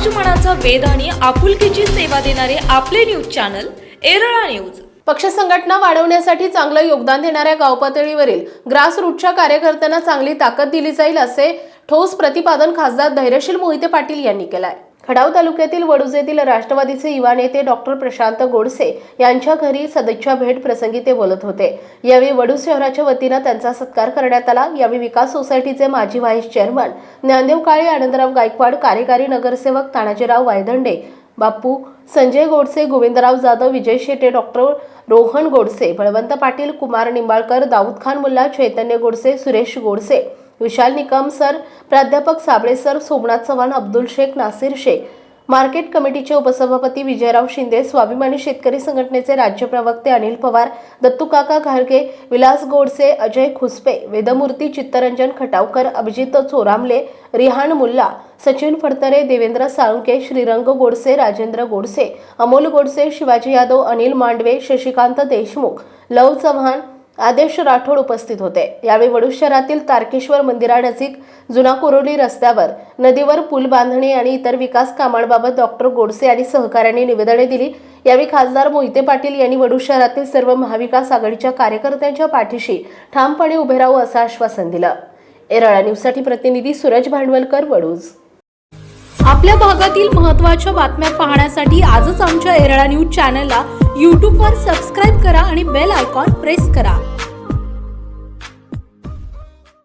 समाजमनाचा वेध आणि आपुलकीची सेवा देणारे आपले न्यूज चॅनल एरळा न्यूज. पक्ष संघटना वाढवण्यासाठी चांगलं योगदान देणाऱ्या गावपातळीवरील ग्रासरूटच्या कार्यकर्त्यांना चांगली ताकद दिली जाईल असे ठोस प्रतिपादन खासदार धैर्यशील मोहिते पाटील यांनी केलाय. खडाव तालुक्यातील वडुजेतील राष्ट्रवादीचे युवा नेते डॉक्टर प्रशांत गोडसे यांच्या घरी सदिच्छा भेट प्रसंगी ते बोलत होते. यावेळी वडू शहराच्या वतीनं त्यांचा सत्कार करण्यात आला. यावेळी विकास सोसायटीचे माजी व्हाईस चेअरमन ज्ञानदेव काळे आनंदराव गायकवाड कार्यकारी नगरसेवक तानाजीराव वायदंडे बापू संजय गोडसे गोविंदराव जाधव विजय शेटे डॉक्टर रोहन गोडसे बळवंत पाटील कुमार निंबाळकर दाऊद खान मुल्ला चैतन्य गोडसे सुरेश गोडसे विशाल निकम सर प्राध्यापक साबळे सर सोमनाथ चव्हाण अब्दुल शेख नासिर शेख मार्केट कमिटीचे उपसभापती विजयराव शिंदे स्वाभिमानी शेतकरी संघटनेचे राज्य प्रवक्ते अनिल पवार दत्तूकाका घारगे विलास गोडसे अजय खुसपे वेदमूर्ती चित्तरंजन खटावकर अभिजित चोरामले रिहान मुल्ला सचिन फडतरे देवेंद्र साळुंके श्रीरंग गोडसे राजेंद्र गोडसे अमोल गोडसे शिवाजी यादव अनिल मांडवे शशिकांत देशमुख लव चव्हाण आदेश राठोड उपस्थित होते. यावेळी वडू शहरातील तारकेश्वर मंदिरानजीक जुना कोरोली रस्त्यावर नदीवर पूल बांधणी आणि इतर विकास कामांबाबत डॉक्टर गोडसे आणि सहकाऱ्यांनी निवेदने दिली. यावेळी खासदार मोहिते पाटील यांनी वडू शहरातील सर्व महाविकास आघाडीच्या कार्यकर्त्यांच्या पाठीशी ठामपणे उभे राहू असं आश्वासन दिलं. एरळा न्यूजसाठी प्रतिनिधी सूरज भांडवलकर वडूज. आपल्या भागातील महत्त्वाच्या बातम्या पाहण्यासाठी आजच आमच्या एरळा न्यूज चॅनलला यूट्यूबवर सबस्क्राईब करा आणि बेल आयकॉन प्रेस करा.